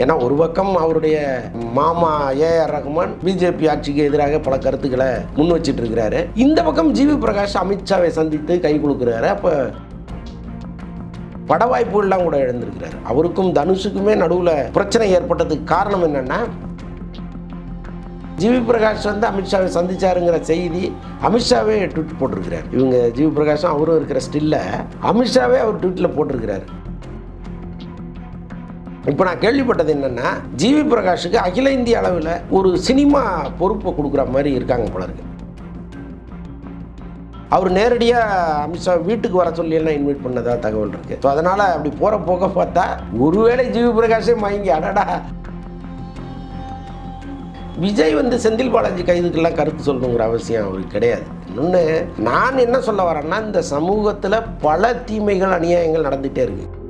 ஏன்னா ஒரு பக்கம் அவருடைய மாமா ஏஆர் ரஹ்மான் பிஜேபி ஆட்சிக்கு எதிராக பல கருத்துக்களை முன் வச்சிட்டு இருக்கிறாரு இந்த பக்கம் ஜிவி பிரகாஷ் அமித்ஷாவை சந்தித்து கை கொடுக்குறாரு அப்போ பட வாய்ப்புகள்லாம் கூட இழந்திருக்கிறார். அவருக்கும் தனுஷுக்குமே நடுவில் பிரச்சனை ஏற்பட்டதுக்கு காரணம் என்னன்னா ஜிவி பிரகாஷ் வந்து அமித்ஷாவை சந்திச்சாருங்கிற செய்தி அமித்ஷாவே ட்விட் போட்டிருக்கிறார். இவங்க ஜிவி பிரகாஷும் அவரும் இருக்கிற ஸ்டில்ல அமித்ஷாவே அவர் ட்விட்டில் போட்டிருக்கிறார். இப்போ நான் கேள்விப்பட்டது என்னென்னா ஜிவி பிரகாஷுக்கு அகில இந்திய அளவில் ஒரு சினிமா பொறுப்பை கொடுக்குற மாதிரி இருக்காங்க போல இருக்கு. அவர் நேரடியாக அமித்ஷா வீட்டுக்கு வர சொல்லி எல்லாம் இன்வைட் பண்ணதாக தகவல் இருக்கு. ஸோ அதனால் அப்படி போகிற போக பார்த்தா ஒருவேளை ஜிவி பிரகாஷே மயங்கி அடடா. விஜய் வந்து செந்தில் பாலாஜி கைதுக்கெல்லாம் கருத்து சொல்லணுங்கிற அவசியம் அவருக்கு கிடையாது. இன்னொன்று நான் என்ன சொல்ல வரேன்னா இந்த சமூகத்தில் பல தீமைகள் அநியாயங்கள் நடந்துகிட்டே இருக்குது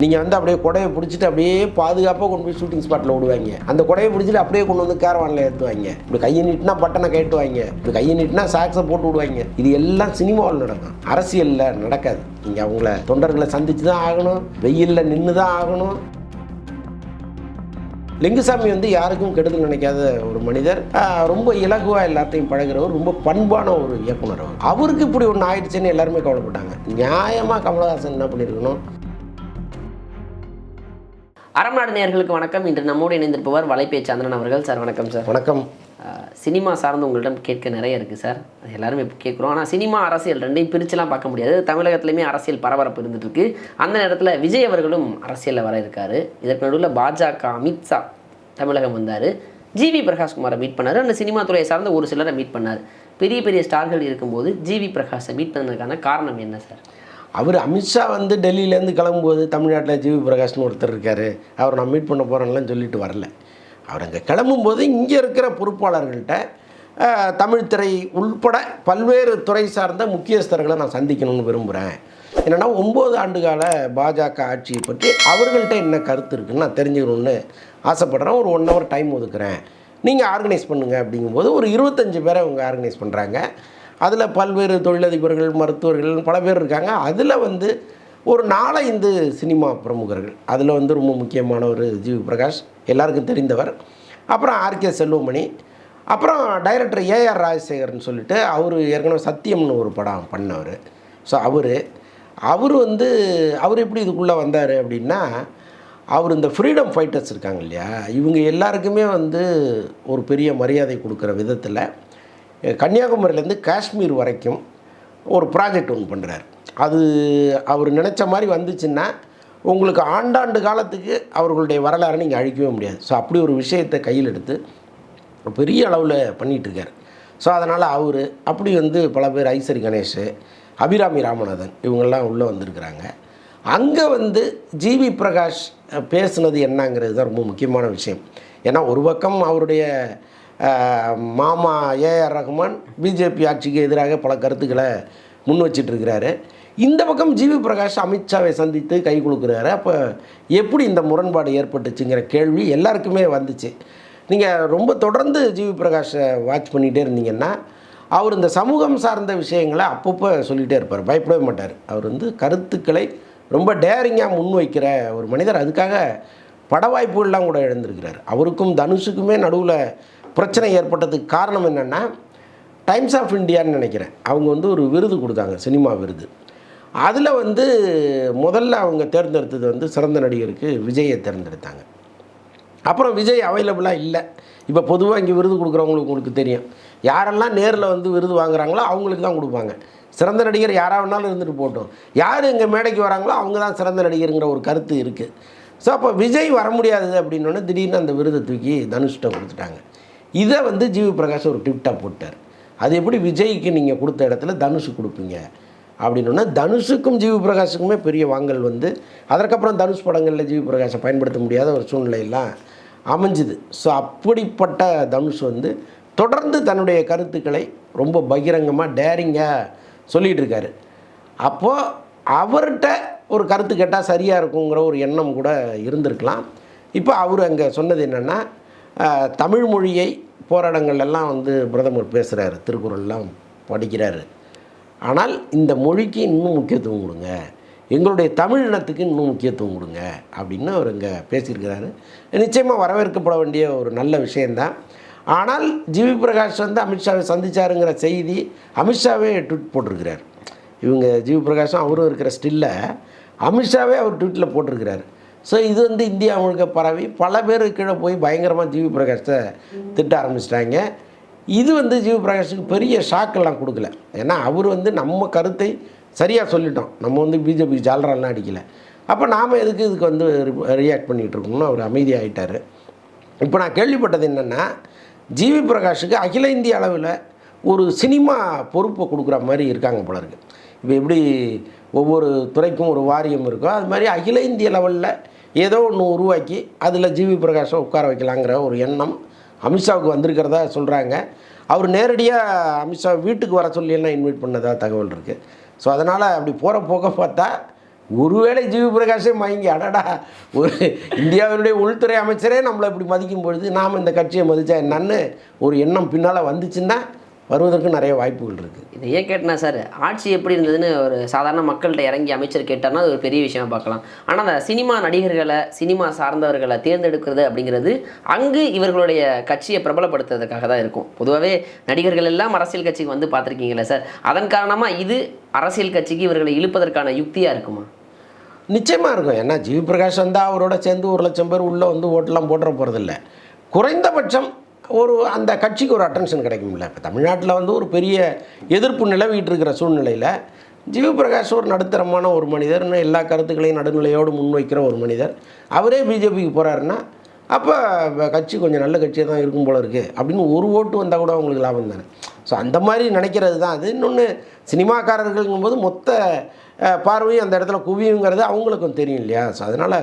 நீங்கள் வந்து அப்படியே குடையை பிடிச்சிட்டு அப்படியே பாதுகாப்பாக கொண்டு போய் ஷூட்டிங் ஸ்பாட்டில் விடுவாங்க. அந்த குடையை பிடிச்சிட்டு அப்படியே கொண்டு வந்து கேரவானில் ஏற்றுவாங்க இப்படி கையை நீட்டினா பட்டனை கேட்டுவாங்க இப்படி கையை நீட்டினா சாக்ஸை போட்டு விடுவாங்க. இது எல்லாம் சினிமாவில் நடக்கும். அரசியலில் நடக்காது. நீங்கள் அவங்கள தொண்டர்களை சந்திச்சு தான் ஆகணும். வெயிலில் நின்று தான் ஆகணும். லிங்குசாமி வந்து யாருக்கும் கெடுதல் நினைக்காத ஒரு மனிதர். ரொம்ப இலகுவாக எல்லாத்தையும் பழகிறவர் ரொம்ப பண்பான ஒரு இயக்குனர் அவர். அவருக்கு இப்படி ஒன்று ஆயிடுச்சுன்னு எல்லாருமே கவலைப்பட்டாங்க. நியாயமாக கமலஹாசன் என்ன பண்ணியிருக்கணும் அறநாடு நேயர்களுக்கு வணக்கம். இன்று நம்மோடு இணைந்திருப்பவர் வலைப்பே சந்திரன் அவர்கள். சார் வணக்கம் சார். வணக்கம். சினிமா சார்ந்து உங்களிடம் கேட்க நிறைய இருக்குது சார். அது எல்லாரும் இப்போ கேட்குறோம் ஆனால் சினிமா அரசியல் ரெண்டையும் பிரிச்சுலாம் பார்க்க முடியாது. தமிழகத்துலையுமே அரசியல் பரபரப்பு இருந்துட்டு இருக்கு. அந்த நேரத்தில் விஜய் அவர்களும் அரசியலில் வர இருக்காரு. இதற்கு நடுவில் பாஜக அமித்ஷா தமிழகம் வந்தார். ஜிவி பிரகாஷ்குமாரை மீட் பண்ணார். அந்த சினிமா துறையை சார்ந்த ஒரு சிலரை மீட் பண்ணார். பெரிய பெரிய ஸ்டார்கள் இருக்கும்போது ஜிவி பிரகாஷை மீட் பண்ணதுக்கான காரணம் என்ன சார்? அவர் அமித்ஷா வந்து டெல்லியிலேருந்து கிளம்பும்போது தமிழ்நாட்டில் ஜிவி பிரகாஷ்னு ஒருத்தர் இருக்கார். அவர் நான் மீட் பண்ண போகிறேன்லாம் சொல்லிட்டு வரல. அவர் அங்கே கிளம்பும்போது இங்கே இருக்கிற பொறுப்பாளர்கள்ட்ட தமிழ்த்துறை தமிழ் திரை உள்பட பல்வேறு துறை சார்ந்த முக்கியஸ்தர்களை நான் சந்திக்கணும்னு விரும்புகிறேன் என்னென்னா ஒம்பது ஆண்டுகால பாஜக ஆட்சியை பற்றி அவர்கள்ட்ட என்ன கருத்து இருக்குன்னு நான் தெரிஞ்சுக்கணும்னு ஆசைப்படுறேன். ஒரு ஒன் ஹவர் டைம் ஒதுக்குறேன். நீங்கள் ஆர்கனைஸ் பண்ணுங்கள் அப்படிங்கும்போது ஒரு இருபத்தஞ்சு பேரை அவங்க ஆர்கனைஸ் பண்ணுறாங்க அதில் பல்வேறு தொழிலதிபர்கள் மருத்துவர்கள் பல பேர் இருக்காங்க. அதில் வந்து ஒரு நாலஞ்சு சினிமா பிரமுகர்கள். அதில் வந்து ரொம்ப முக்கியமானவர் ஜிவி பிரகாஷ் எல்லாருக்கும் தெரிந்தவர். அப்புறம் ஆர்கே செல்வமணி. அப்புறம் டைரக்டர் ஏஆர் ராஜசேகர்னு சொல்லிட்டு அவர் ஏற்கனவே சத்தியம்னு ஒரு படம் பண்ணவர். ஸோ அவர் அவர் வந்து அவர் எப்படி இதுக்குள்ளே வந்தார் அப்படின்னா அவர் இந்த ஃப்ரீடம் ஃபைட்டர்ஸ் இருக்காங்க இல்லையா? இவங்க எல்லாருக்குமே வந்து ஒரு பெரிய மரியாதை கொடுக்குற விதத்தில் கன்னியாகுமரியிலேருந்து காஷ்மீர் வரைக்கும் ஒரு ப்ராஜெக்ட் ஒன்று பண்ணுறாரு. அது அவர் நினச்ச மாதிரி வந்துச்சுன்னா உங்களுக்கு ஆண்டாண்டு காலத்துக்கு அவர்களுடைய வரலாறை நீங்கள் அழிக்கவே முடியாது. ஸோ அப்படி ஒரு விஷயத்தை கையில் எடுத்து பெரிய அளவில் பண்ணிகிட்ருக்கார் ஸோ அதனால் அவர் அப்படி வந்து பல பேர் ஐசரி கணேஷ் அபிராமி ராமநாதன் இவங்கெல்லாம் உள்ளே வந்திருக்கிறாங்க. அங்கே வந்து ஜிவி பிரகாஷ் பேசுனது என்னங்கிறது தான் ரொம்ப முக்கியமான விஷயம். ஏன்னா ஒரு பக்கம் அவருடைய மாமா ஏஆர் ரஹ்மான் பிஜேபி ஆட்சிக்கு எதிராக பல கருத்துக்களை முன் வச்சிட்ருக்கிறாரு இந்த பக்கம் ஜிவி பிரகாஷ் அமித்ஷாவை சந்தித்து கை கொடுக்குறாரு அப்போ எப்படி இந்த முரண்பாடு ஏற்பட்டுச்சுங்கிற கேள்வி எல்லாருக்குமே வந்துச்சு. நீங்கள் ரொம்ப தொடர்ந்து ஜிவி பிரகாஷை வாட்ச் பண்ணிகிட்டே இருந்தீங்கன்னா அவர் இந்த சமூகம் சார்ந்த விஷயங்களை அப்பப்போ சொல்லிகிட்டே இருப்பார். பயப்படவே மாட்டார். அவர் வந்து கருத்துக்களை ரொம்ப டேரிங்காக முன்வைக்கிற ஒரு மனிதர். அதுக்காக பட வாய்ப்புகள்லாம் கூட இழந்திருக்கிறார். அவருக்கும் தனுஷுக்குமே நடுவில் பிரச்சனை ஏற்பட்டதுக்கு காரணம் என்னென்னா டைம்ஸ் ஆஃப் இந்தியான்னு நினைக்கிறேன். அவங்க வந்து ஒரு விருது கொடுத்தாங்க சினிமா விருது. அதில் வந்து முதல்ல அவங்க தேர்ந்தெடுத்தது வந்து சிறந்த நடிகருக்கு விஜயை தேர்ந்தெடுத்தாங்க. அப்புறம் விஜய் அவைலபிளாக இல்லை. இப்போ பொதுவாக இங்கே விருது கொடுக்குறவங்களுக்கு உங்களுக்கு தெரியும். யாரெல்லாம் நேரில் வந்து விருது வாங்குறாங்களோ அவங்களுக்கு தான் கொடுப்பாங்க. சிறந்த நடிகர் யாராக வேணாலும் இருந்துட்டு போட்டோம் யார் இங்கே மேடைக்கு வராங்களோ அவங்க தான் சிறந்த நடிகருங்கிற ஒரு கருத்து இருக்குது ஸோ அப்போ விஜய் வர முடியாது அப்படின்னோடனே திடீர்னு அந்த விருதை தூக்கி தனுஷ்கிட்ட கொடுத்துட்டாங்க. இதை வந்து ஜிவி பிரகாஷ் ஒரு டிப்டாக போட்டார். அது எப்படி விஜய்க்கு நீங்கள் கொடுத்த இடத்துல தனுஷ் கொடுப்பீங்க? அப்படின்னோன்னா தனுஷுக்கும் ஜிவி பிரகாஷுக்குமே பெரிய வாங்கல் வந்து அதற்கப்புறம் தனுஷ் படங்களில் ஜிவி பிரகாஷை பயன்படுத்த முடியாத ஒரு சூழ்நிலையெல்லாம் அமைஞ்சுது. ஸோ அப்படிப்பட்ட தனுஷ் வந்து தொடர்ந்து தன்னுடைய கருத்துக்களை ரொம்ப பகிரங்கமாக டேரிங்காக சொல்லிகிட்டு இருக்காரு. அப்போது அவர்கிட்ட ஒரு கருத்து கேட்டால் சரியாக இருக்குங்கிற ஒரு எண்ணம் கூட இருந்திருக்கலாம். இப்போ அவர் அங்கே சொன்னது என்னென்னா தமிழ் மொழியை போராட்டங்கள் எல்லாம் வந்து பிரதமர் பேசுகிறாரு திருக்குறள்லாம் படிக்கிறாரு. ஆனால் இந்த மொழிக்கு இன்னும் முக்கியத்துவம் கொடுங்க. எங்களுடைய தமிழ் இனத்துக்கு இன்னும் முக்கியத்துவம் கொடுங்க அப்படின்னு அவர் இங்கே பேசியிருக்கிறாரு. நிச்சயமாக வரவேற்கப்பட வேண்டிய ஒரு நல்ல விஷயந்தான் ஆனால் ஜிவி பிரகாஷ் வந்து அமித்ஷாவை சந்திச்சாருங்கிற செய்தி அமித்ஷாவே ட்விட் போட்டிருக்கிறார். இவங்க ஜிவி பிரகாஷும் அவரும் இருக்கிற ஸ்டில்ல அமித்ஷாவே அவர் ட்விட்டில் போட்டிருக்கிறார். ஸோ இது வந்து இந்தியா முழுக்க பரவி பல பேர் கீழே போய் பயங்கரமாக ஜிவி பிரகாஷை திட்ட ஆரம்பிச்சிட்டாங்க. இது வந்து ஜிவி பிரகாஷுக்கு பெரிய ஷாக்கெல்லாம் கொடுக்கல. ஏன்னா அவர் வந்து நம்ம கருத்தை சரியாக சொல்லிட்டோம். நம்ம வந்து பிஜேபி ஜாலரெல்லாம் அடிக்கலை. அப்போ நாம் எதுக்கு இதுக்கு வந்து ரியாக்ட் பண்ணிகிட்டு இருக்கோம்னு அவர் அமைதியாகிட்டார் இப்போ நான் கேள்விப்பட்டது என்னென்னா ஜிவி பிரகாஷுக்கு அகில இந்திய அளவில் ஒரு சினிமா பொறுப்பை கொடுக்குற மாதிரி இருக்காங்க போல இருக்குது இப்போ எப்படி ஒவ்வொரு துறைக்கும் ஒரு வாரியம் இருக்கோ அது மாதிரி அகில இந்திய லெவலில் ஏதோ ஒன்று உருவாக்கி அதில் ஜிவி பிரகாஷை உட்கார வைக்கலாங்கிற ஒரு எண்ணம் அமித்ஷாவுக்கு வந்திருக்கிறதா சொல்கிறாங்க அவர் நேரடியாக அமித்ஷா வீட்டுக்கு வர சொல்லி எல்லாம் இன்வைட் பண்ணதாக தகவல் இருக்குது ஸோ அதனால் அப்படி போகிற போக பார்த்தா ஒருவேளை ஜிவி பிரகாஷே மயங்கி அடடா ஒரு இந்தியாவினுடைய உள்துறை அமைச்சரே நம்மளை இப்படி மதிக்கும் பொழுது நாம் இந்த கட்சியை மதித்தா என்னன்னு ஒரு எண்ணம் பின்னால் வந்துச்சுன்னா வருவதற்கு நிறைய வாய்ப்புகள் இருக்குது இதை ஏன் கேட்டனா சார் ஆட்சி எப்படி இருந்ததுன்னு ஒரு சாதாரண மக்கள்கிட்ட இறங்கி அமைச்சர் கேட்டார்னா அது ஒரு பெரிய விஷயமா பார்க்கலாம். ஆனால் அந்த சினிமா நடிகர்களை சினிமா சார்ந்தவர்களை தேர்ந்தெடுக்கிறது அப்படிங்கிறது அங்கு இவர்களுடைய கட்சியை பிரபலப்படுத்துறதுக்காக தான் இருக்கும். பொதுவாகவே நடிகர்கள் எல்லாம் அரசியல் கட்சிக்கு வந்து பார்த்துருக்கீங்களா சார். அதன் காரணமாக இது அரசியல் கட்சிக்கு இவர்களை இழுப்பதற்கான யுக்தியாக இருக்குமா? நிச்சயமாக இருக்கும். ஏன்னா ஜிவி பிரகாஷ் வந்தால் அவரோட சேர்ந்து ஒரு லட்சம் பேர் உள்ளே வந்து ஓட்டெல்லாம் போட்டுற போகிறதில்ல குறைந்தபட்சம் ஒரு அந்த கட்சிக்கு ஒரு அட்டென்ஷன் கிடைக்கும்ல. இப்போ தமிழ்நாட்டில் வந்து ஒரு பெரிய எதிர்ப்பு நிலவிட்டு இருக்கிற சூழ்நிலையில் ஜிவி பிரகாஷ் ஒரு நடுத்தரமான ஒரு மனிதர் இன்னும் எல்லா கருத்துக்களையும் நடுநிலையோடு முன்வைக்கிற ஒரு மனிதர். அவரே பிஜேபிக்கு போகிறாருன்னா அப்போ கட்சி கொஞ்சம் நல்ல கட்சியாக தான் இருக்கும் போல இருக்குது அப்படின்னு ஒரு ஓட்டு வந்தால் கூட அவங்களுக்கு லாபம் தானே. ஸோ அந்த மாதிரி நினைக்கிறது தான் அது. இன்னொன்று சினிமாக்காரர்கள்ங்கும்போது மொத்த பார்வையும் அந்த இடத்துல குவியுங்கிறது அவங்களுக்கும் தெரியும் இல்லையா? ஸோ அதனால்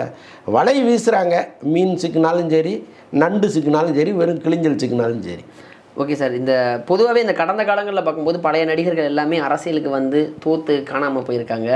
வலை வீசுகிறாங்க மீன் சிக்கினாலும் சரி நண்டு சிக்கினாலும் சரி வெறும் கிளிஞ்சல் சிக்கினாலும் சரி. ஓகே சார் இந்த பொதுவாகவே இந்த கடந்த காலங்களில் பார்க்கும்போது பழைய நடிகர்கள் எல்லாமே அரசியலுக்கு வந்து தோத்து காணாமல் போயிருக்காங்க.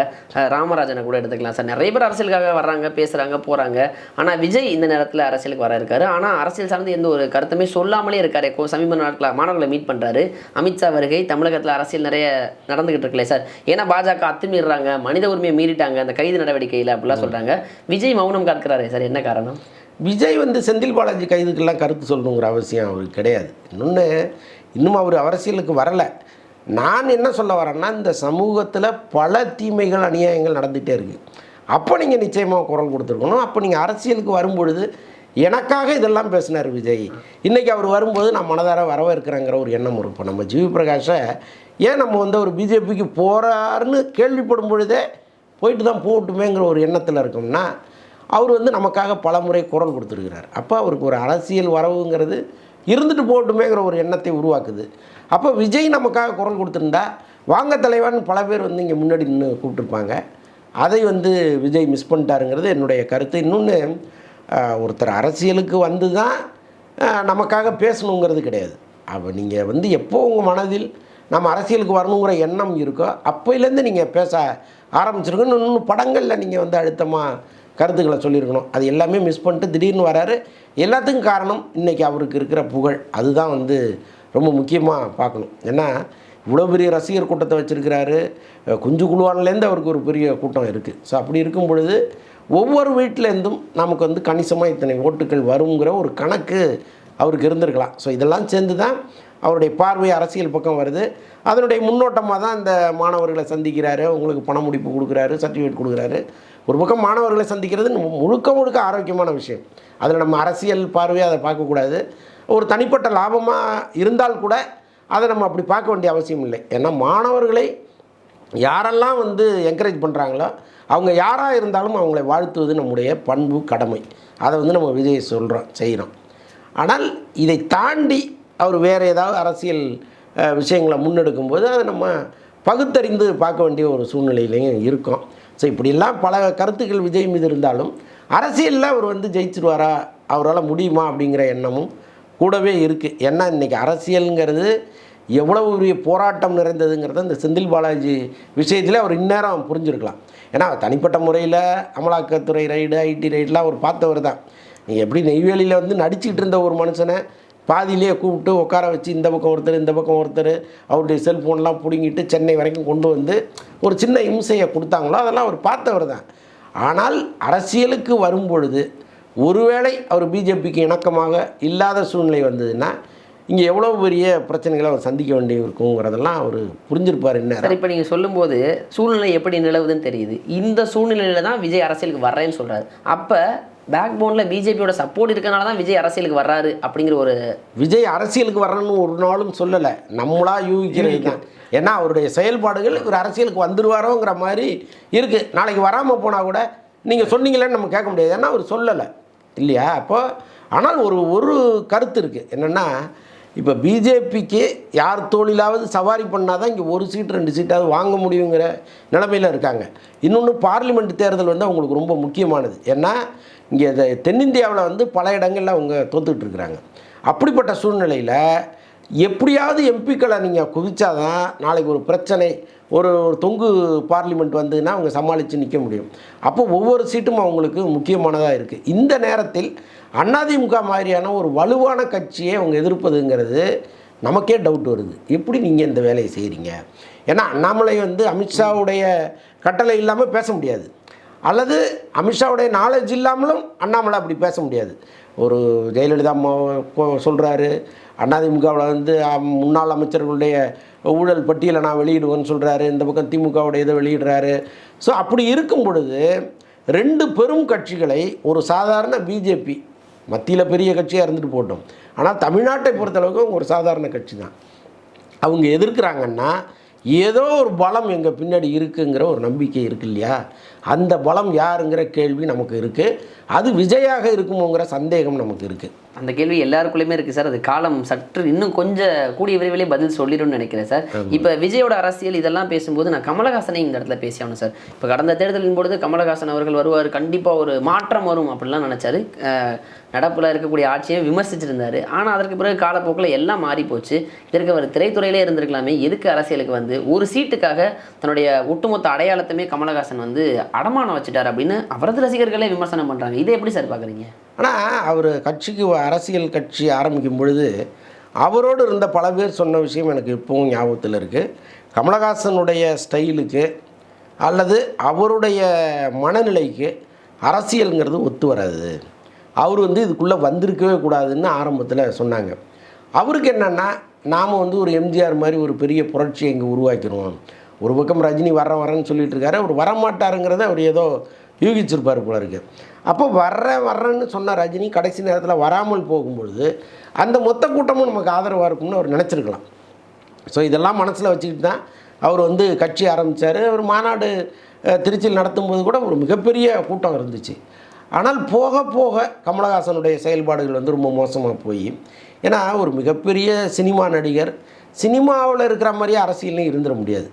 ராமராஜனை கூட எடுத்துக்கலாம் சார். நிறைய பேர் அரசியலுக்காக வர்றாங்க பேசுகிறாங்க போகிறாங்க ஆனால் விஜய் இந்த நேரத்தில் அரசியலுக்கு வர இருக்காரு ஆனால் அரசியல் சார்ந்து எந்த ஒரு கருத்துமே சொல்லாமலே இருக்காரு. சமீப நாட்களில் மாணவர்களை மீட் பண்ணுறாரு அமித்ஷா வருகை தமிழகத்தில் அரசியல் நிறைய நடந்துகிட்டு இருக்குல்ல சார். ஏன்னா பாஜக அத்துமீறுறாங்க மனித உரிமையை மீறிட்டாங்க அந்த கைது நடவடிக்கையில் அப்படிலாம் சொல்கிறாங்க விஜய் மௌனம் காக்கிறாரு சார் என்ன காரணம்? விஜய் வந்து செந்தில் பாலாஜி கைதுக்கெல்லாம் கருத்து சொல்லணுங்கிற அவசியம் அவருக்கு கிடையாது. இன்னொன்று இன்னும் அவர் அரசியலுக்கு வரலை. நான் என்ன சொல்ல வரேன்னா இந்த சமூகத்தில் பல தீமைகள் அநியாயங்கள் நடந்துகிட்டே இருக்குது அப்போ நீங்கள் நிச்சயமாக குரல் கொடுத்துருக்கணும். அப்போ நீங்கள் அரசியலுக்கு வரும்பொழுது எனக்காக இதெல்லாம் பேசினார் விஜய். இன்றைக்கி அவர் வரும்போது நான் மனதார வரவேற்கிறேங்கிற ஒரு எண்ணம் இருக்கும் நம்ம ஜிவி பிரகாஷை ஏன் நம்ம வந்து ஒரு பிஜேபிக்கு போகிறாருன்னு கேள்விப்படும் பொழுதே போயிட்டு தான் போகட்டுமேங்கிற ஒரு எண்ணத்தில் இருக்கோம்னா அவர் வந்து நமக்காக பல முறை குரல் கொடுத்துருக்கிறார். அப்போ அவருக்கு ஒரு அரசியல் வரவுங்கிறது இருந்துட்டு போகட்டுமேங்கிற ஒரு எண்ணத்தை உருவாக்குது. அப்போ விஜய் நமக்காக குரல் கொடுத்துருந்தா வாங்க தலைவன் பல பேர் வந்து இங்கே முன்னாடி நின்று கூப்பிட்டுருப்பாங்க. அதை வந்து விஜய் மிஸ் பண்ணிட்டாருங்கிறது என்னுடைய கருத்து. இன்னொன்று ஒருத்தர் அரசியலுக்கு வந்து தான் நமக்காக பேசணுங்கிறது கிடையாது. அப்போ நீங்கள் வந்து எப்போ உங்கள் மனதில் நம்ம அரசியலுக்கு வரணுங்கிற எண்ணம் இருக்கோ அப்போலேருந்து நீங்கள் பேச ஆரம்பிச்சிருக்கணும் இன்னும் படங்களில் நீங்கள் வந்து அழுத்தமாக கருத்துக்களை சொல்லியிருக்கணும். அது எல்லாமே மிஸ் பண்ணிட்டு திடீர்னு வராரு. எல்லாத்துக்கும் காரணம் இன்றைக்கி அவருக்கு இருக்கிற புகழ். அதுதான் வந்து ரொம்ப முக்கியமாக பார்க்கணும். ஏன்னா இவ்வளோ பெரிய ரசிகர் கூட்டத்தை வச்சுருக்கிறாரு. குஞ்சு குழுவான்லேருந்து அவருக்கு ஒரு பெரிய கூட்டம் இருக்குது ஸோ அப்படி இருக்கும் பொழுது ஒவ்வொரு வீட்டிலேருந்தும் நமக்கு வந்து கணிசமாக இத்தனை ஓட்டுகள் வருங்கிற ஒரு கணக்கு அவருக்கு இருந்திருக்கலாம். ஸோ இதெல்லாம் சேர்ந்து தான் அவருடைய பார்வை அரசியல் பக்கம் வருது. அதனுடைய முன்னோட்டமாக தான் இந்த மாணவர்களை சந்திக்கிறாரு. உங்களுக்கு பண முடிப்பு கொடுக்குறாரு சர்டிஃபிகேட் கொடுக்குறாரு. ஒரு பக்கம் மாணவர்களை சந்திக்கிறது முழுக்க முழுக்க ஆரோக்கியமான விஷயம். அதில் நம்ம அரசியல் பார்வையை அதை பார்க்கக்கூடாது. ஒரு தனிப்பட்ட லாபமாக இருந்தால் கூட அதை நம்ம அப்படி பார்க்க வேண்டிய அவசியம் இல்லை. ஏன்னா மாணவர்களை யாரெல்லாம் வந்து என்கரேஜ் பண்ணுறாங்களோ அவங்க யாராக இருந்தாலும் அவங்களை வாழ்த்துவது நம்முடைய பண்பு கடமை. அதை வந்து நம்ம விஜய் சொல்கிறோம் செய்கிறோம் ஆனால் இதை தாண்டி அவர் வேறு ஏதாவது அரசியல் விஷயங்களை முன்னெடுக்கும்போது அதை நம்ம பகுத்தறிந்து பார்க்க வேண்டிய ஒரு சூழ்நிலையிலையும் இருக்கோம். ஸோ இப்படியெல்லாம் பல கருத்துக்கள் விஜய் மீது இருந்தாலும் அரசியலில் அவர் வந்து ஜெயிச்சிருவாரா? அவரால் முடியுமா? அப்படிங்கிற எண்ணமும் கூடவே இருக்குது ஏன்னா இன்றைக்கி அரசியலுங்கிறது எவ்வளவு பெரிய போராட்டம் நிறைந்ததுங்கிறத இந்த செந்தில் பாலாஜி விஷயத்தில் அவர் இந்நேரம் புரிஞ்சிருக்கலாம். ஏன்னா தனிப்பட்ட முறையில் அமலாக்கத்துறை ரைடு ஐடி ரைடெலாம் அவர் பார்த்தவர் தான். நீங்கள் எப்படி நெய்வேலியில் வந்து நடிச்சிக்கிட்டு இருந்த ஒரு மனுஷனை பாதியிலேயே கூப்பிட்டு உட்கார வச்சு இந்த பக்கம் ஒருத்தர் இந்த பக்கம் ஒருத்தர் அவருடைய செல்ஃபோன்லாம் பிடுங்கிட்டு சென்னை வரைக்கும் கொண்டு வந்து ஒரு சின்ன இம்சையை கொடுத்தாங்களோ அதெல்லாம் அவர் பார்த்தவர் தான். ஆனால் அரசியலுக்கு வரும்பொழுது ஒருவேளை அவர் பிஜேபிக்கு இணக்கமாக இல்லாத சூழ்நிலை வந்ததுன்னா இங்கே எவ்வளோ பெரிய பிரச்சனைகளை அவர் சந்திக்க வேண்டிய இருக்குங்கிறதெல்லாம் அவர் புரிஞ்சிருப்பார் என்ன சார் இப்போ நீங்கள் சொல்லும்போது சூழ்நிலை எப்படி நிலவுதுன்னு தெரியுது. இந்த சூழ்நிலையில் தான் விஜய் அரசியலுக்கு வர்றேன்னு சொல்கிறாரு அப்போ பேக் போனில் பிஜேபியோட சப்போர்ட் இருக்கனால தான் விஜய் அரசியலுக்கு வர்றாரு அப்படிங்கிற ஒரு விஜய் அரசியலுக்கு வரணும்னு ஒரு நாளும் சொல்லலை. நம்மளா யூகிக்கிறது தான். ஏன்னா அவருடைய செயல்பாடுகள் இவர் அரசியலுக்கு வந்துருவாரோங்கிற மாதிரி இருக்குது நாளைக்கு வராமல் போனால் கூட நீங்கள் சொன்னீங்களேன்னு நம்ம கேட்க முடியாது. ஏன்னா அவர் சொல்லலை. இல்லையா? அப்போ ஆனால் ஒரு ஒரு கருத்து இருக்குது என்னென்னா இப்போ பிஜேபிக்கு யார் தோழிலாவது சவாரி பண்ணால் தான் இங்கே ஒரு சீட் ரெண்டு சீட்டாவது வாங்க முடியுங்கிற நிலமையில் இருக்காங்க. இன்னொன்று பார்லிமெண்ட் தேர்தல் வந்து அவங்களுக்கு ரொம்ப முக்கியமானது. ஏன்னா இங்கே தென்னிந்தியாவில் வந்து பல இடங்களில் அவங்க தோத்துக்கிட்டு இருக்கிறாங்க. அப்படிப்பட்ட சூழ்நிலையில் எப்படியாவது எம்பிக்களை நீங்கள் குவிச்சாதான் நாளைக்கு ஒரு பிரச்சனை ஒரு ஒரு தொங்கு பார்லிமெண்ட் வந்ததுன்னா அவங்க சமாளித்து நிற்க முடியும். அப்போ ஒவ்வொரு சீட்டும் அவங்களுக்கு முக்கியமானதாக இருக்குது இந்த நேரத்தில் அதிமுக மாதிரியான ஒரு வலுவான கட்சியை அவங்க எதிர்ப்பதுங்கிறது நமக்கே டவுட் வருது. எப்படி நீங்கள் இந்த வேலையை செய்கிறீங்க ஏன்னா அண்ணாமலை வந்து அமித்ஷாவுடைய கட்டளை இல்லாமல் பேச முடியாது. அல்லது அமித்ஷாவுடைய நாலேஜ் இல்லாமலும் அண்ணாமலை அப்படி பேச முடியாது. ஒரு ஜெயலலிதா சொல்கிறாரு அதிமுகவில் வந்து முன்னாள் அமைச்சர்களுடைய ஊழல் பட்டியலை நான் வெளியிடுவேன்னு சொல்கிறாரு இந்த பக்கம் திமுகவுடைய இதை வெளியிடுறாரு. ஸோ அப்படி இருக்கும் பொழுது ரெண்டு பெரும் கட்சிகளை ஒரு சாதாரண பிஜேபி மத்தியில் பெரிய கட்சியாக இருந்துட்டு போட்டோம். ஆனால் தமிழ்நாட்டை பொறுத்தளவுக்கு அவங்க ஒரு சாதாரண கட்சி தான் அவங்க எதிர்க்கிறாங்கன்னா ஏதோ ஒரு பலம் எங்கள் பின்னாடி இருக்குங்கிற ஒரு நம்பிக்கை இருக்கு இல்லையா? அந்த பலம் யாருங்கிற கேள்வி நமக்கு இருக்குது அது விஜயாக இருக்குமோங்கிற சந்தேகம் நமக்கு இருக்குது அந்த கேள்வி எல்லாருக்குள்ளயுமே இருக்கு சார். அது காலம் சற்று இன்னும் கொஞ்சம் கூடிய விரைவிலே பதில் சொல்லிடும்னு நினைக்கிறேன் சார். இப்போ விஜயோட அரசியல் இதெல்லாம் பேசும்போது நான் கமலஹாசனை இந்த இடத்துல பேசியாகணும் சார். இப்போ கடந்த தேர்தலின் பொழுது கமலஹாசன் அவர்கள் வருவார் கண்டிப்பாக ஒரு மாற்றம் வரும் அப்படிலாம் நினச்சாரு. நடப்பில் இருக்கக்கூடிய ஆட்சியை விமர்சிச்சிருந்தாரு. ஆனால் அதற்கு பிறகு காலப்போக்கில் எல்லாம் மாறி போச்சு. இதற்கு அவர் திரைத்துறையிலே இருந்திருக்கலாமே. எதுக்கு அரசியலுக்கு வந்து? ஒரு சீட்டுக்காக தன்னுடைய ஒட்டுமொத்த அடையாளத்தையுமே கமலஹாசன் வந்து அடமானம் வச்சுட்டார் அப்படின்னு அவரது ரசிகர்களே விமர்சனம் பண்ணுறாங்க இதை எப்படி சார் பார்க்குறீங்க ஆனால் அவர் கட்சிக்கு அரசியல் கட்சி ஆரம்பிக்கும் பொழுது அவரோடு இருந்த பல பேர் சொன்ன விஷயம் எனக்கு இப்போவும் ஞாபகத்தில் இருக்குது கமலஹாசனுடைய ஸ்டைலுக்கு அல்லது அவருடைய மனநிலைக்கு அரசியலுங்கிறது ஒத்து வராது. அவர் வந்து இதுக்குள்ளே வந்திருக்கவே கூடாதுன்னு ஆரம்பத்தில் சொன்னாங்க. அவருக்கு என்னென்னா நாம் வந்து ஒரு எம்ஜிஆர் மாதிரி ஒரு பெரிய புரட்சியை இங்கே உருவாக்கிடுவோம் ஒரு பக்கம் ரஜினி வர வரேன்னு சொல்லிட்டு இருக்காரு. அவர் வரமாட்டாருங்கிறத அவர் ஏதோ யூகிச்சிருப்பார் போல இருக்கு. அப்போ வர்றேன் வர்றேன்னு சொன்ன ரஜினி கடைசி நேரத்தில் வராமல் போகும்பொழுது அந்த மொத்த கூட்டமும் நமக்கு ஆதரவாக இருக்கும்னு அவர் நினச்சிருக்கலாம். ஸோ இதெல்லாம் மனசில் வச்சுக்கிட்டு தான் அவர் வந்து கட்சி ஆரம்பித்தார் அவர் மாநாடு திருச்சியில் நடத்தும்போது கூட ஒரு மிகப்பெரிய கூட்டம் இருந்துச்சு. ஆனால் போக போக கமலஹாசனுடைய செயல்பாடுகள் வந்து ரொம்ப மோசமாக போய் ஏன்னா ஒரு மிகப்பெரிய சினிமா நடிகர் சினிமாவில் இருக்கிற மாதிரியே அரசியல்லையும் இருந்துட முடியாது.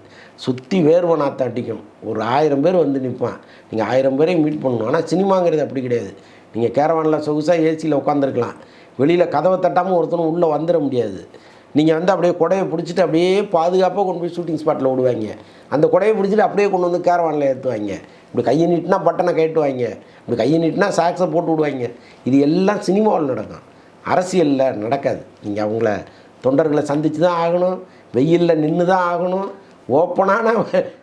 சுற்றி வேர்வை நாற்று அடிக்கும் ஒரு ஆயிரம் பேர் வந்து நிற்பான் நீங்கள் ஆயிரம் பேரையும் மீட் பண்ணணும். ஆனால் சினிமாங்கிறது அப்படி கிடையாது. நீங்கள் கேரவானில் சொகுசாக ஏசியில் உட்காந்துருக்கலாம் வெளியில் கதவை தட்டாமல் ஒருத்தனும் உள்ளே வந்துட முடியாது. நீங்கள் வந்து அப்படியே குடையை பிடிச்சிட்டு அப்படியே பாதுகாப்பாக கொண்டு போய் ஷூட்டிங் ஸ்பாட்டில் விடுவாங்க. அந்த குடையை பிடிச்சிட்டு அப்படியே கொண்டு வந்து கேரவானில் ஏற்றுவாங்க இப்படி கையை நீட்டினா பட்டனை கட்டுவாங்க இப்படி கையை நீட்டினா சாக்ஸை போட்டு விடுவாங்க. இது எல்லாம் சினிமாவில் நடக்கும். அரசியலில் நடக்காது. நீங்கள் அவங்கள தொண்டர்களை சந்தித்து தான் ஆகணும். வெயிலில் நின்று தான் ஆகணும். ஓப்பனான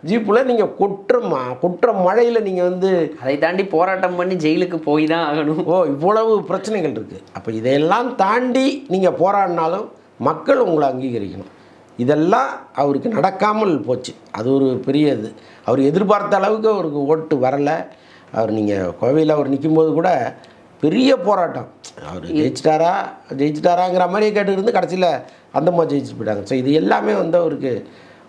ஜீப்பில் நீங்கள் குற்றம் குற்ற மழையில் நீங்கள் வந்து அதை தாண்டி போராட்டம் பண்ணி ஜெயிலுக்கு போய் தான் ஆகணும். ஓ இவ்வளவு பிரச்சனைகள் இருக்குது அப்போ இதையெல்லாம் தாண்டி நீங்கள் போராடினாலும் மக்கள் உங்களை அங்கீகரிக்கணும். இதெல்லாம் அவருக்கு நடக்காமல் போச்சு. அது ஒரு பெரிய இது. அவர் எதிர்பார்த்த அளவுக்கு அவருக்கு ஓட்டு வரலை. அவர் நீங்கள் கோவையில் அவர் நிக்கும்போது கூட பெரிய போராட்டம். அவர் ஜெயிச்சிட்டாரா? ஜெயிச்சிட்டாராங்கிற மாதிரியே கேட்டு இருந்து கடைசியில் அந்தம்மா ஜெயிச்சுட்டு போயிட்டாங்க. ஸோ இது எல்லாமே வந்து அவருக்கு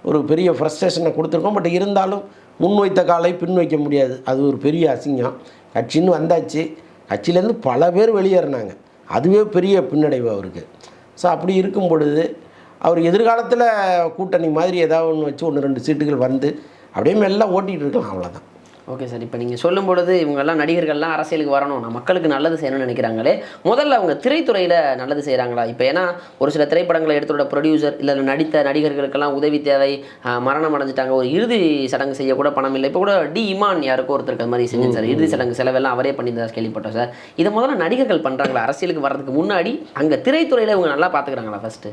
ஒரு பெரிய ஃப்ரஸ்ட்ரேஷனை கொடுத்துருக்கோம். பட் இருந்தாலும் முன் வைத்த காலை பின் வைக்க முடியாது. அது ஒரு பெரிய அசிங்கம். கட்சின்னு வந்தாச்சு. கட்சியிலேருந்து பல பேர் வெளியேறினாங்க. அதுவே பெரிய பின்னடைவு அவருக்கு. ஸோ அப்படி இருக்கும் பொழுது அவர் எதிர்காலத்தில் கூட்டணி மாதிரி ஏதாவது ஒன்று வச்சு ஒன்று ரெண்டு சீட்டுகள் வந்து அப்படியே மெல்ல ஓட்டிகிட்டு இருக்கலாம். அவ்வளோதான் ஓகே சார் இப்போ நீங்கள் சொல்லும் பொழுது இவங்கெல்லாம் நடிகர்கள்லாம் அரசியலுக்கு வரணும். நான் மக்களுக்கு நல்லது செய்யணும்னு நினைக்கிறாங்களே. முதல்ல அவங்க திரைத்துறையில் நல்லது செய்கிறாங்களா இப்போ ஏன்னா ஒரு சில திரைப்படங்களை எடுத்தோட ப்ரொடியூசர் இல்லை நடித்த நடிகர்களுக்கெல்லாம் உதவி தேவை. மரணம் அடைஞ்சிட்டாங்க. ஒரு இறுதி சடங்கு செய்ய கூட பணம் இல்லை. இப்போ கூட டி இமான் யாருக்கோ ஒருத்தருக்கு அது மாதிரி செஞ்சேன் சார் இறுதி சடங்கு செலவெல்லாம் அவரே பண்ணியிருந்தா கேள்விப்பட்டோம் சார் இதை முதல்ல நடிகர்கள் பண்ணுறாங்களா அரசியலுக்கு வர்றதுக்கு முன்னாடி அங்கே திரைத்துறையில் இவங்க நல்லா பார்த்துக்கிறாங்களா ஃபஸ்ட்டு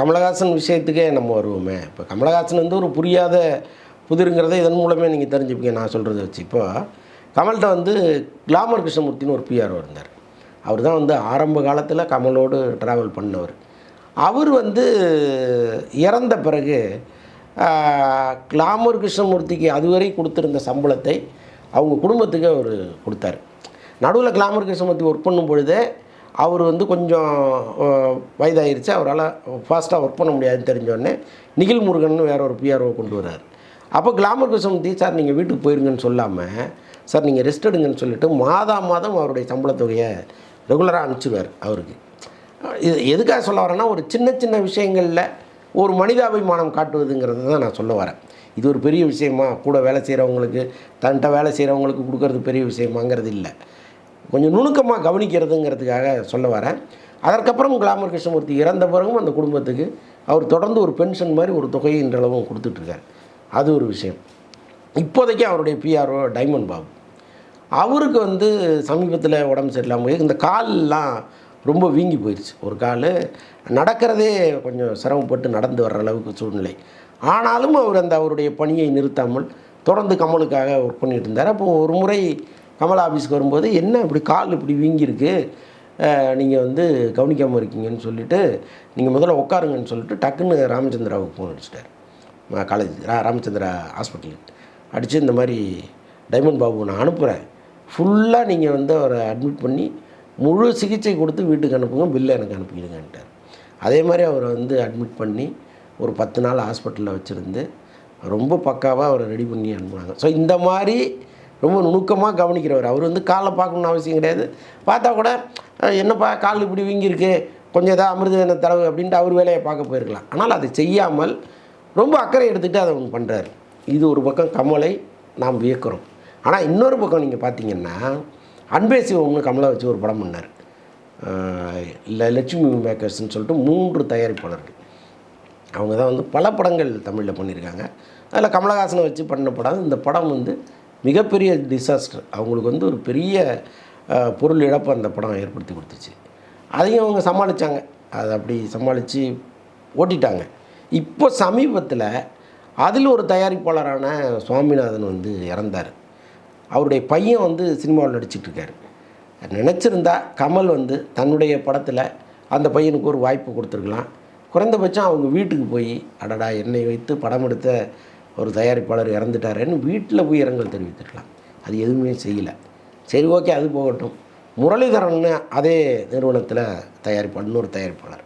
கமலஹாசன் விஷயத்துக்கே நம்ம வருவோமே. இப்போ கமலஹாசன் வந்து ஒரு புரியாத புதிருங்கிறத இதன் மூலமே நீங்கள் தெரிஞ்சுப்பீங்க நான் சொல்கிறத வச்சு. இப்போ கமல்கிட்ட வந்து கிளாமர் கிருஷ்ணமூர்த்தின்னு ஒரு பிஆர் இருந்தார். அவர் தான் வந்து ஆரம்ப காலத்தில் கமலோடு ட்ராவல் பண்ணவர். அவர் வந்து இறந்த பிறகு கிளாமர் கிருஷ்ணமூர்த்திக்கு அதுவரை கொடுத்துருந்த சம்பளத்தை அவங்க குடும்பத்துக்கு அவர் கொடுத்தாரு. நடுவில் கிளாமர் கிருஷ்ணமூர்த்தி ஒர்க் பண்ணும் பொழுதே அவர் வந்து கொஞ்சம் வயதாகிருச்சு அவரால் ஃபாஸ்ட்டாக ஒர்க் பண்ண முடியாதுன்னு தெரிஞ்சோடனே நிகில் முருகன் வேற ஒரு பிஆர்ஓ கொண்டு வர்றார். அப்போ கிளாமர் கிருஷ்ணமூர்த்தி சார் நீங்கள் வீட்டுக்கு போயிருங்கன்னு சொல்லாமல் சார் நீங்கள் ரெஸ்ட் எடுங்கன்னு சொல்லிட்டு மாதா மாதம் அவருடைய சம்பள தொகையை ரெகுலராக அனுப்பிச்சிடுவார் அவருக்கு. இது எதுக்காக சொல்ல வரேன்னா ஒரு சின்ன சின்ன விஷயங்களில் ஒரு மனிதாபிமானம் காட்டுவதுங்கிறது தான் நான் சொல்ல வரேன். இது ஒரு பெரிய விஷயமா? கூட வேலை செய்கிறவங்களுக்கு தன்கிட்ட வேலை செய்கிறவங்களுக்கு கொடுக்கறது பெரிய விஷயமாங்கிறது இல்லை. கொஞ்சம் நுணுக்கமாக கவனிக்கிறதுங்கிறதுக்காக சொல்ல வரேன். அதற்கப்புறம் கிளாமர் கிருஷ்ணமூர்த்தி இறந்த பிறகும் அந்த குடும்பத்துக்கு அவர் தொடர்ந்து ஒரு பென்ஷன் மாதிரி ஒரு தொகையை இன்றளவும் கொடுத்துட்ருக்கார் அது ஒரு விஷயம். இப்போதைக்கு அவருடைய பிஆர்ஓ டைமண்ட் பாபு. அவருக்கு வந்து சமீபத்தில் உடம்பு சரியில்லாமல் இந்த கால்லாம் ரொம்ப வீங்கி போயிடுச்சு ஒரு கால் நடக்கிறதே கொஞ்சம் சிரமப்பட்டு நடந்து வர்ற அளவுக்கு சூழ்நிலை. ஆனாலும் அவர் அந்த அவருடைய பணியை நிறுத்தாமல் தொடர்ந்து கமலுக்காக ஒர்க் பண்ணிட்டு இருந்தார். அப்போது ஒரு முறை கமல் ஆஃபீஸ்க்கு வரும்போது என்ன இப்படி கால் இப்படி வீங்கியிருக்கு? நீங்கள் வந்து கவனிக்காமல் இருக்கீங்கன்னு சொல்லிட்டு நீங்கள் முதல்ல உட்காருங்கன்னு சொல்லிட்டு டக்குன்னு ராமச்சந்திராவுக்கு ஃபோன் அடிச்சிட்டார். காலேஜ் ரா ராமச்சந்திரா ஹாஸ்பிட்டல் அடித்து இந்த மாதிரி டைமண்ட் பாபு நான் அனுப்புகிறேன் ஃபுல்லாக நீங்கள் வந்து அவரை அட்மிட் பண்ணி முழு சிகிச்சை கொடுத்து வீட்டுக்கு அனுப்புங்க பில்லு எனக்கு அனுப்பிடுங்கன்ட்டார் அதே மாதிரி அவரை வந்து அட்மிட் பண்ணி ஒரு பத்து நாள் ஹாஸ்பிட்டலில் வச்சுருந்து ரொம்ப பக்காவாக அவரை ரெடி பண்ணி அனுப்புனாங்க. ஸோ இந்த மாதிரி ரொம்ப நுணுக்கமாக கவனிக்கிறவர். அவர் வந்து காலை பார்க்கணுன்னு அவசியம் கிடையாது. பார்த்தா கூட என்னப்பா கால் இப்படி வீங்கியிருக்கு. கொஞ்சம் ஏதாவது அமிர்த என்ன தடவு அப்படின்ட்டு அவர் வேலையை பார்க்க போயிருக்கலாம். ஆனால் அதை செய்யாமல் ரொம்ப அக்கறை எடுத்துகிட்டு அதை அவங்க பண்ணுறாரு இது ஒரு பக்கம் கமலை நாம் வியக்கிறோம். ஆனால் இன்னொரு பக்கம் நீங்கள் பார்த்தீங்கன்னா அன்பே சிவம்னு கமலை வச்சு ஒரு படம் பண்ணார். இல்லை லட்சுமி மேக்கர்ஸ்ன்னு சொல்லிட்டு மூன்று தயாரிப்பாளர்கள். அவங்க தான் வந்து பல படங்கள் தமிழில் பண்ணியிருக்காங்க. அதில் கமலஹாசனை வச்சு பண்ண படம். இந்த படம் வந்து மிகப்பெரிய டிசாஸ்டர் அவங்களுக்கு வந்து ஒரு பெரிய பொருள் இழப்பு அந்த படம் ஏற்படுத்தி கொடுத்துச்சு. அதையும் அவங்க சமாளித்தாங்க அதை அப்படி சமாளித்து ஓட்டிட்டாங்க. இப்போ சமீபத்தில் அதில் ஒரு தயாரிப்பாளரான சுவாமிநாதன் வந்து இறந்தார். அவருடைய பையன் வந்து சினிமாவில் நடிச்சிட்ருக்காரு. நினச்சிருந்தா கமல் வந்து தன்னுடைய படத்தில் அந்த பையனுக்கு ஒரு வாய்ப்பு கொடுத்துருக்கலாம். குறைந்தபட்சம் அவங்க வீட்டுக்கு போய் அடடா என்னை வைத்து படம் எடுத்த ஒரு தயாரிப்பாளர் இறந்துட்டாருன்னு வீட்டில் போய் இரங்கல் தெரிவித்திருக்கலாம். அது எதுவுமே செய்யலை. சரி ஓகே அது போகட்டும். முரளிதரன் அதே நிறுவனத்தில் தயாரிப்பாளர் இன்னொரு தயாரிப்பாளர்.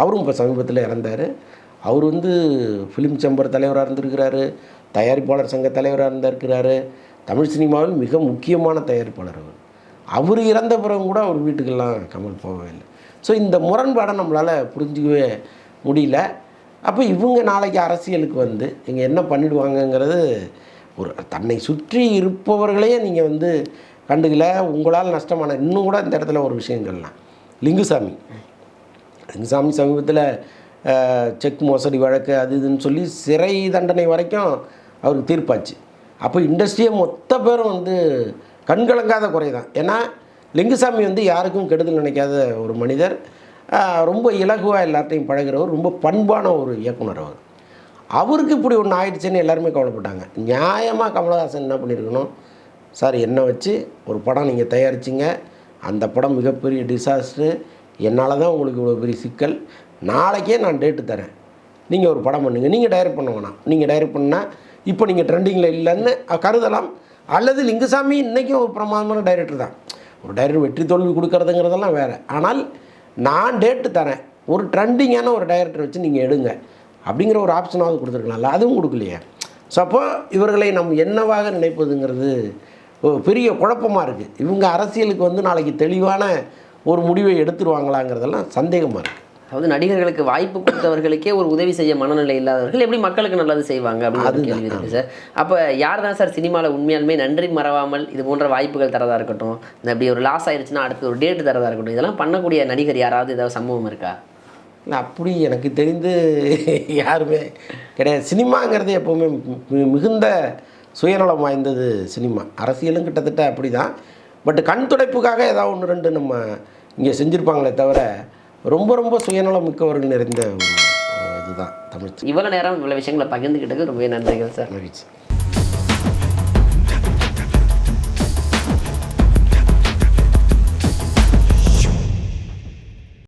அவரும் இப்போ சமீபத்தில் இறந்தார். அவர் வந்து ஃபிலிம் சேம்பர் தலைவராக இருந்திருக்கிறாரு தயாரிப்பாளர் சங்க தலைவராக இருந்திருக்கிறாரு. தமிழ் சினிமாவில் மிக முக்கியமான தயாரிப்பாளர் அவர். அவர் இறந்த பிறகு கூட அவர் வீட்டுக்கெல்லாம் கமல் போகவே இல்லை. ஸோ இந்த முரண்பாடை நம்மளால் புரிஞ்சிக்கவே முடியல. அப்போ இவங்க நாளைக்கு அரசியலுக்கு வந்து இங்கே என்ன பண்ணிடுவாங்கங்கிறது ஒரு தன்னை சுற்றி இருப்பவர்களையே நீங்கள் வந்து கண்டுக்கல. உங்களால் நஷ்டமான இன்னும் கூட இந்த இடத்துல ஒரு விஷயங்கள்லாம். லிங்குசாமி. லிங்குசாமி சமீபத்தில் செக் மோசடி வழக்கு அது இதுன்னு சொல்லி சிறை தண்டனை வரைக்கும் அவருக்கு தீர்ப்பாச்சு. அப்போ இண்டஸ்ட்ரியை மொத்த பேரும் வந்து கண்கலங்காத குறை தான். ஏன்னா லிங்குசாமி வந்து யாருக்கும் கெடுதல் நினைக்காத ஒரு மனிதர். ரொம்ப இலகுவாக எல்லாத்தையும் பழகுறவர் ரொம்ப பண்பான ஒரு இயக்குனர் அவர். அவருக்கு இப்படி ஒன்று ஆயிடுச்சுன்னு எல்லாருமே கவலைப்பட்டாங்க. நியாயமாக கமலஹாசன் என்ன பண்ணியிருக்கணும் சார் என்னை வச்சு ஒரு படம் நீங்கள் தயாரிச்சிங்க. அந்த படம் மிகப்பெரிய டிசாஸ்டரு என்னால் தான் உங்களுக்கு இவ்வளோ பெரிய சிக்கல். நாளைக்கே நான் டேட்டு தரேன். நீங்கள் ஒரு படம் பண்ணுங்கள் நீங்கள் டைரக்ட் பண்ண வேணாம். நீங்கள் டைரக்ட் பண்ணால் இப்போ நீங்கள் ட்ரெண்டிங்கில் இல்லைன்னு கருதலாம். அல்லது லிங்குசாமி இன்றைக்கும் ஒரு பிரமாதமான டைரக்டர் தான். ஒரு டைரக்டர் வெற்றி தோல்வி கொடுக்கறதுங்கிறதெல்லாம் வேறு. ஆனால் நான் டேட்டு தரேன். ஒரு ட்ரெண்டிங்கான ஒரு டைரக்டர் வச்சு நீங்கள் எடுங்க. அப்படிங்கிற ஒரு ஆப்ஷனாவது கொடுத்துருக்கலாம்ல அதுவும் கொடுக்கலையே. ஸோ அப்போது இவர்களை நம் என்னவாக நினைப்பதுங்கிறது பெரிய குழப்பமாக இருக்குது இவங்க அரசியலுக்கு வந்து நாளைக்கு தெளிவான ஒரு முடிவை எடுத்துருவாங்களாங்கிறதெல்லாம் சந்தேகமாக இருக்குது அதாவது நடிகர்களுக்கு வாய்ப்பு கொடுத்தவர்களுக்கே ஒரு உதவி செய்ய மனநிலை இல்லாதவர்கள் எப்படி மக்களுக்கு நல்லது செய்வாங்க அப்படின்னு கேள்வி இருக்கு சார். அப்போ யார் தான் சார் சினிமாவில் உண்மையாலுமே நன்றி மறவாமல் இது போன்ற வாய்ப்புகள் தரதா இருக்கட்டும் இந்த அப்படி ஒரு லாஸ் ஆயிடுச்சுன்னா அடுத்து ஒரு டேட் தரதா இருக்கட்டும் இதெல்லாம் பண்ணக்கூடிய நடிகர் யாராவது ஏதாவது சம்பவம் இருக்கா? இல்லை அப்படி எனக்கு தெரிந்து யாருமே கிடையாது. சினிமாங்கிறது எப்போவுமே மிகுந்த சுயநலம் வாய்ந்தது சினிமா. அரசியலும் கிட்டத்தட்ட அப்படி தான் பட் கண் துடைப்புக்காக ஏதாவது ஒன்று ரெண்டு நம்ம இங்கே செஞ்சுருப்பாங்களே தவிர ரொம்ப ரொம்ப சுயநலம் மிக்கவர்கள் நிறைந்த ஒரு இதுதான் தமிழ் இவ்வளோ நேரம் இவ்வளோ விஷயங்களை பகிர்ந்துக்கிட்டது ரொம்பவே நன்றிகள் சார். மகிழ்ச்சி.